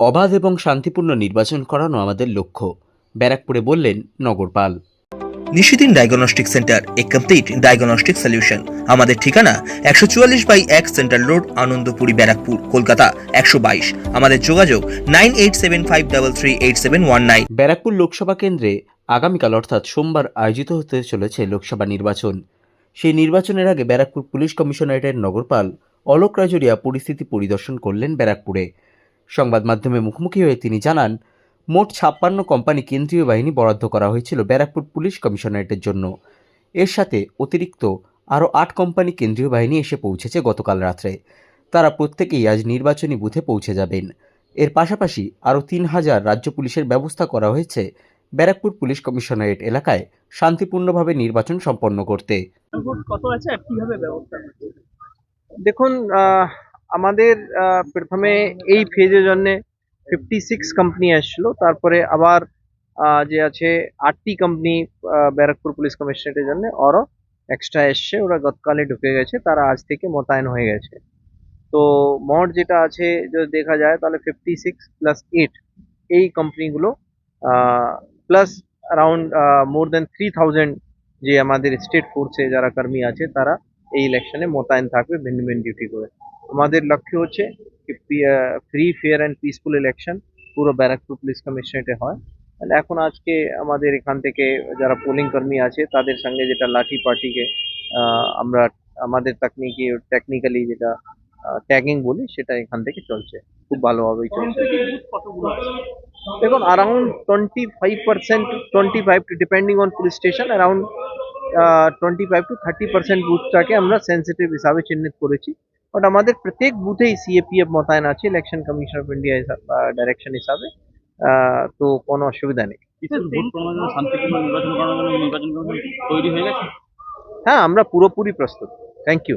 অবাধ এবং শান্তিপূর্ণ নির্বাচন করানো আমাদের লক্ষ্য ব্যারাকপুরে বললেন নগরপাল। নিশিদিন ডায়াগনস্টিক সেন্টার এ কমপ্লিট ডায়াগনস্টিক সলিউশন আমাদের ঠিকানা একশো চুয়াল্লিশ বাই এক সেন্ট্রাল রোড আনন্দপুরি ব্যারাকপুর কলকাতা একশো বাইশ। আমাদের যোগাযোগ nine eight seven five double three eight seven one nine. Barrackpore Lok Sabha কেন্দ্রে আগামীকাল অর্থাৎ সোমবার আয়োজিত হতে চলেছে লোকসভা নির্বাচন। সেই নির্বাচনের আগে ব্যারাকপুর পুলিশ কমিশনারেটের নগরপাল অলোক রাজরিয়া পরিস্থিতি পরিদর্শন করলেন ব্যারাকপুরে। সংবাদ মাধ্যমে মুখোমুখি হয়ে তিনি জানান, মোট ছাপ্পান্ন কোম্পানি কেন্দ্রীয় বাহিনী বরাদ্দ করা হয়েছিল ব্যারাকপুর পুলিশ কমিশনারেটের জন্য। এর সাথে অতিরিক্ত আরও আট কোম্পানি কেন্দ্রীয় বাহিনী এসে পৌঁছেছে গতকাল রাত্রে। তারা প্রত্যেকেই আজ নির্বাচনী বুথে পৌঁছে যাবেন। এর পাশাপাশি আরও তিন হাজার রাজ্য পুলিশের ব্যবস্থা করা হয়েছে ব্যারাকপুর পুলিশ কমিশনারেট এলাকায় শান্তিপূর্ণভাবে নির্বাচন সম্পন্ন করতে। দেখুন আমাদের প্রথমে এই ফেজের জন্যে ফিফটি সিক্স কোম্পানি আসছিল, তারপরে আবার যে আছে আটটি কোম্পানি ব্যারাকপুর পুলিশ কমিশনারেটের জন্য আরও এক্সট্রা এসছে, ওরা গতকালে ঢুকে গেছে, তারা আজ থেকে মোতায়েন হয়ে গেছে। তো মোট যেটা আছে, যদি দেখা যায়, তাহলে ফিফটি সিক্স প্লাস এইট এই কোম্পানিগুলো plus around more than three thousand যে আমাদের স্টেট ফোর্সে যারা কর্মী আছে, তারা এই ইলেকশনে মোতায়েন থাকবে, ভিন্ন ভিন্ন ডিউটি করে। আমাদের লক্ষ্য হচ্ছে free fair and peaceful election পুরো ব্যারাকপুর পুলিশ কমিশনারেটে হয়। এখন আজকে আমাদের এখান থেকে যারা পোলিং কর্মী আছে, তাদের সঙ্গে যেটা লাঠি পার্টিকে আমরা আমাদের তকনিকি টেকনিক্যালি যেটা ট্যাগিং বলি, সেটা এখান থেকে চলছে। খুব ভালোভাবেই চলছে। দেখুন around twenty five percent twenty five to depending on police station around twenty five to thirty percent বুথটাকে আমরা সেন্সিটিভ হিসাবে চিহ্নিত করেছি। বাট আমাদের প্রত্যেক বুথেই সিএপিএফ মোতায়েন আছে election commission of India direction হিসাবে। আহ, তো কোনো অসুবিধা নেই। হ্যাঁ আমরা পুরোপুরি প্রস্তুত। Thank you